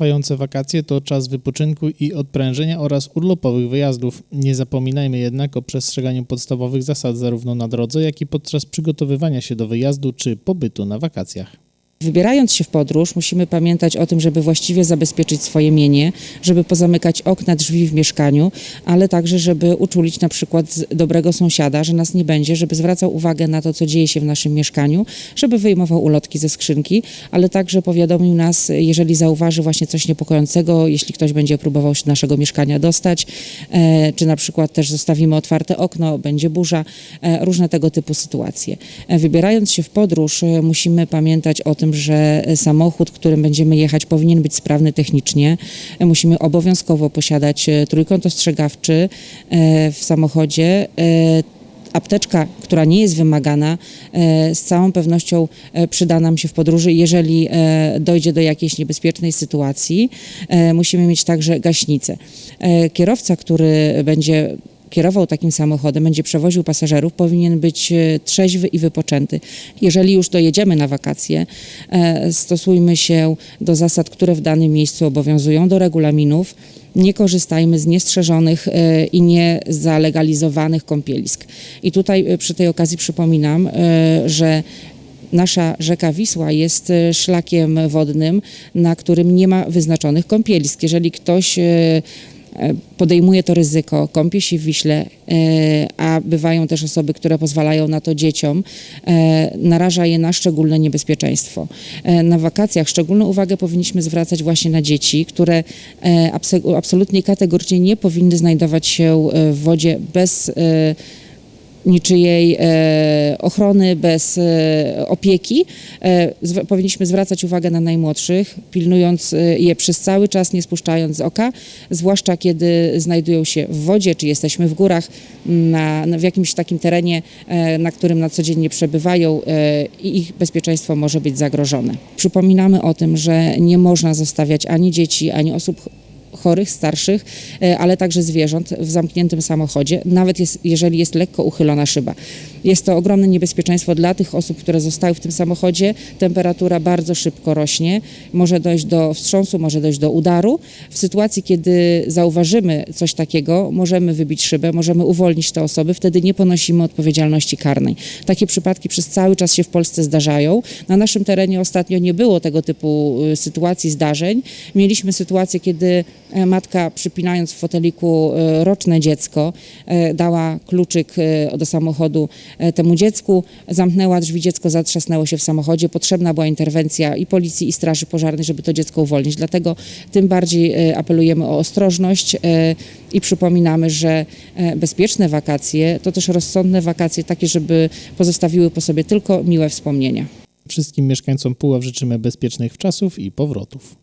trwające wakacje to czas wypoczynku i odprężenia oraz urlopowych wyjazdów. Nie zapominajmy jednak o przestrzeganiu podstawowych zasad zarówno na drodze, jak i podczas przygotowywania się do wyjazdu czy pobytu na wakacjach. Wybierając się w podróż, musimy pamiętać o tym, żeby właściwie zabezpieczyć swoje mienie, żeby pozamykać okna, drzwi w mieszkaniu, ale także, żeby uczulić na przykład dobrego sąsiada, że nas nie będzie, żeby zwracał uwagę na to, co dzieje się w naszym mieszkaniu, żeby wyjmował ulotki ze skrzynki, ale także powiadomił nas, jeżeli zauważy właśnie coś niepokojącego, jeśli ktoś będzie próbował się do naszego mieszkania dostać, e, czy na przykład też zostawimy otwarte okno, będzie burza, e, różne tego typu sytuacje. E, Wybierając się w podróż, musimy pamiętać o tym, że e, samochód, którym będziemy jechać, powinien być sprawny technicznie. Musimy obowiązkowo posiadać e, trójkąt ostrzegawczy e, w samochodzie. E, Apteczka, która nie jest wymagana, z całą pewnością przyda nam się w podróży, jeżeli dojdzie do jakiejś niebezpiecznej sytuacji. Musimy mieć także gaśnicę. Kierowca, który będzie kierował takim samochodem, będzie przewoził pasażerów, powinien być e, trzeźwy i wypoczęty. Jeżeli już dojedziemy na wakacje, e, stosujmy się do zasad, które w danym miejscu obowiązują, do regulaminów. Nie korzystajmy z niestrzeżonych e, i niezalegalizowanych kąpielisk. I tutaj przy tej okazji przypominam, że Nasza rzeka Wisła jest szlakiem wodnym, na którym nie ma wyznaczonych kąpielisk. Jeżeli ktoś podejmuje to ryzyko, kąpie się w Wiśle, e, a bywają też osoby, które pozwalają na to dzieciom, e, naraża je na szczególne niebezpieczeństwo. E, Na wakacjach szczególną uwagę powinniśmy zwracać właśnie na dzieci, które e, absolutnie kategorycznie nie powinny znajdować się e, w wodzie bez e, niczyjej e, ochrony, bez e, opieki. E, powinniśmy zwracać uwagę na najmłodszych, pilnując je przez cały czas, nie spuszczając z oka, zwłaszcza kiedy znajdują się w wodzie, czy jesteśmy w górach, na, w jakimś takim terenie, na którym na co dzień nie przebywają i ich bezpieczeństwo może być zagrożone. Przypominamy o tym, że nie można zostawiać ani dzieci, ani osób chorych, starszych, e, ale także zwierząt w zamkniętym samochodzie, nawet jest, jeżeli jest lekko uchylona szyba. Jest to ogromne niebezpieczeństwo dla tych osób, które zostały w tym samochodzie. Temperatura bardzo szybko rośnie, może dojść do wstrząsu, może dojść do udaru. W sytuacji, kiedy zauważymy coś takiego, możemy wybić szybę, możemy uwolnić te osoby, wtedy nie ponosimy odpowiedzialności karnej. Takie przypadki przez cały czas się w Polsce zdarzają. Na naszym terenie ostatnio nie było tego typu y, sytuacji, zdarzeń. Mieliśmy sytuację, kiedy matka przypinając w foteliku e, roczne dziecko e, dała kluczyk e, do samochodu e, temu dziecku, zamknęła drzwi, dziecko zatrzasnęło się w samochodzie. Potrzebna była interwencja i policji, i straży pożarnej, żeby to dziecko uwolnić. Dlatego tym bardziej e, apelujemy o ostrożność e, i przypominamy, że e, bezpieczne wakacje to też rozsądne wakacje, takie, żeby pozostawiły po sobie tylko miłe wspomnienia. Wszystkim mieszkańcom Puław życzymy bezpiecznych wczasów i powrotów.